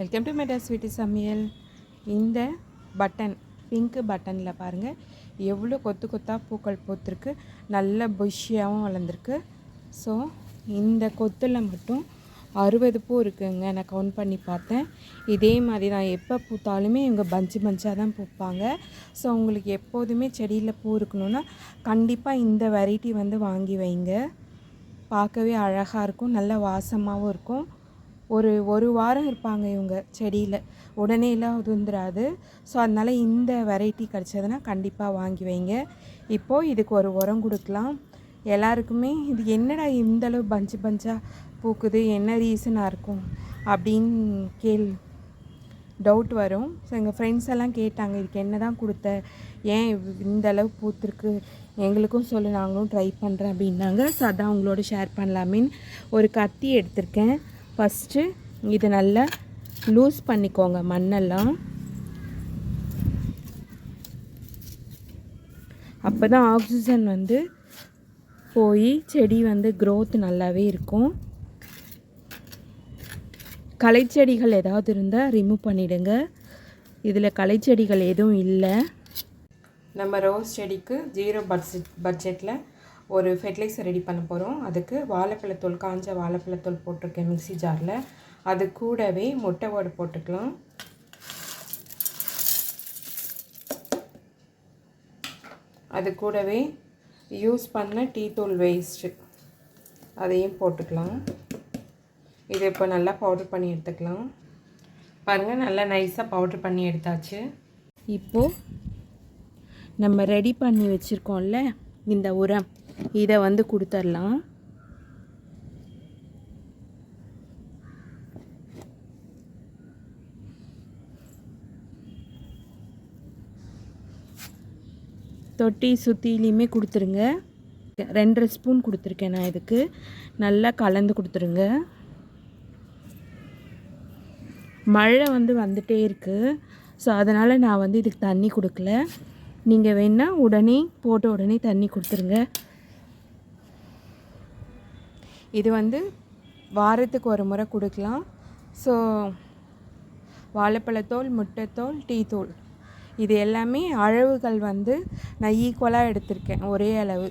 Welcome to meta sweet சமையல் இந்த button pink பட்டனில் பாருங்கள் எவ்வளோ கொத்து கொத்தாக பூக்கள் பூத்திருக்கு. நல்ல புஷ்ஷியாகவும் வளர்ந்துருக்கு. ஸோ இந்த கொத்தில் மட்டும் அறுபது பூ இருக்குங்க. நான் கவுண்ட் பண்ணி பார்த்தேன். இதே மாதிரி தான் எப்போ பூத்தாலுமே இவங்க பஞ்சு பஞ்சாக தான் பூப்பாங்க. ஸோ உங்களுக்கு எப்போதுமே செடியில் பூ இருக்கணும்னா கண்டிப்பாக இந்த வெரைட்டி வந்து வாங்கி வைங்க. பார்க்கவே அழகாக இருக்கும். நல்ல வாசமாகவும் இருக்கும். ஒரு ஒரு வாரம் இருப்பாங்க இவங்க செடியில். உடனேலாம் உதிர்ந்துராது. ஸோ அதனால் இந்த வெரைட்டி கிடச்சதுன்னா கண்டிப்பாக வாங்கி வைங்க. இப்போது இதுக்கு ஒரு உரம் கொடுக்கலாம். எல்லாருக்குமே இது என்னடா இந்த அளவு பஞ்சு பஞ்சாக பூக்குது? என்ன ரீசனாக இருக்கும்? அப்படின்னு கேள் டவுட் வரும். ஸோ எங்கள் ஃப்ரெண்ட்ஸ் எல்லாம் கேட்டாங்க இதுக்கு என்ன தான் கொடுத்த? ஏன் இந்தளவு இந்த அளவு எங்களுக்கும் சொல்லு நாங்களும் ட்ரை பண்ணுறேன் அப்படின்னாங்க. ஸோ அதான் அவங்களோட ஷேர் பண்ணலாமேன்னு ஒரு கத்தி எடுத்திருக்கேன். ஃபஸ்ட்டு இது நல்லா லூஸ் பண்ணிக்கோங்க மண்ணெல்லாம். அப்போ தான் ஆக்சிஜன் வந்து போய் செடி வந்து க்ரோத் நல்லாவே இருக்கும். களைச்செடிகள் ஏதாவது இருந்தால் ரிமூவ் பண்ணிவிடுங்க இதில் களைச்செடிகள் எதுவும் இல்லை. நம்ம ரோஸ் செடிக்கு ஜீரோ பட்ஜெட் பட்ஜெட்டில் ஒரு ஃபெர்டிலைசர் ரெடி பண்ண போகிறோம் அதுக்கு வாழைப்பழத்தூள் காஞ்ச வாழைப்பழத்தூள் போட்டிருக்கேன் மிக்ஸி ஜாரில் அது கூடவே முட்டை ஓடு போட்டுக்கலாம். அது கூடவே யூஸ் பண்ண டீ தூள் வேஸ்ட்டு அதையும் போட்டுக்கலாம். இதை இப்போ நல்லா பவுடர் பண்ணி எடுத்துக்கலாம். பாருங்கள் நல்லா நைஸாக பவுடர் பண்ணி எடுத்தாச்சு. இப்போது நம்ம ரெடி பண்ணி வச்சுருக்கோம்ல இந்த உரம். இதை வந்து கொடுத்துர்லாம். தொட்டி சுற்றிலையுமே கொடுத்துருங்க. ரெண்டரை ஸ்பூன் கொடுத்துருக்கேன் நான் இதுக்கு. நல்லா கலந்து கொடுத்துருங்க. மழை வந்து வந்துட்டே இருக்குது ஸோ அதனால் நான் வந்து இதுக்கு தண்ணி கொடுக்கல. நீங்கள் வேணால் உடனே போட்ட உடனே தண்ணி கொடுத்துருங்க. இது வந்து வாரத்துக்கு ஒரு முறை கொடுக்கலாம். ஸோ வாழைப்பழத்தோல் முட்டைத்தோல் டீ தூள் இது எல்லாமே அளவுகள் வந்து நான் ஈக்குவலாக எடுத்திருக்கேன் ஒரே அளவு.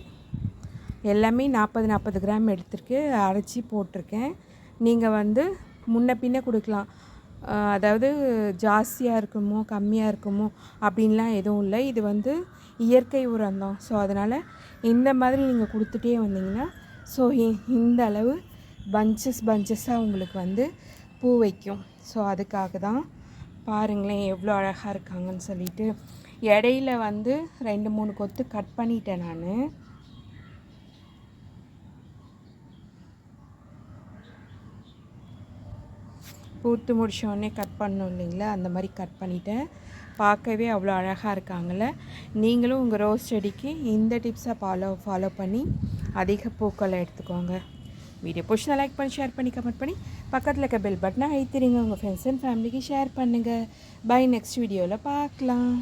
எல்லாமே நாற்பது நாற்பது கிராம் எடுத்திருக்கு அரைச்சி போட்டிருக்கேன். நீங்கள் வந்து முன்ன பின்ன கொடுக்கலாம். அதாவது ஜாஸ்தியாக இருக்குமோ கம்மியாக இருக்குமோ அப்படின்லாம் எதுவும் இல்லை. இது வந்து இயற்கை உரம் தான். ஸோ அதனால் இந்த மாதிரி நீங்கள் கொடுத்துட்டே வந்தீங்கன்னா ஸோ இந்த அளவு பஞ்சஸ் பஞ்சஸாக உங்களுக்கு வந்து பூ வைக்கும். ஸோ அதுக்காக தான் பாருங்களேன் எவ்வளோ அழகாக இருக்காங்கன்னு சொல்லிட்டு. இடையில வந்து ரெண்டு மூணு கொத்து கட் பண்ணிட்டேன் நான். பூத்து முடிச்சோடனே கட் பண்ணோம் இல்லைங்களா? அந்த மாதிரி கட் பண்ணிட்டேன். பார்க்கவே அவ்வளோ அழகாக இருக்காங்கள்ல நீங்களும் உங்கள் ரோஸ் செடிக்கு இந்த டிப்ஸை ஃபாலோ ஃபாலோ பண்ணி அதிக பூக்களை எடுத்துக்கோங்க. வீடியோ பிடிச்சா லைக் பண்ணி ஷேர் பண்ணி கமெண்ட் பண்ணி பக்கத்தில் இருக்க பெல் பட்டனை அழுத்திடுங்க உங்கள் ஃப்ரெண்ட்ஸ் அண்ட் ஃபேமிலிக்கு ஷேர் பண்ணுங்கள் பை நெக்ஸ்ட் வீடியோவில் பார்க்கலாம்.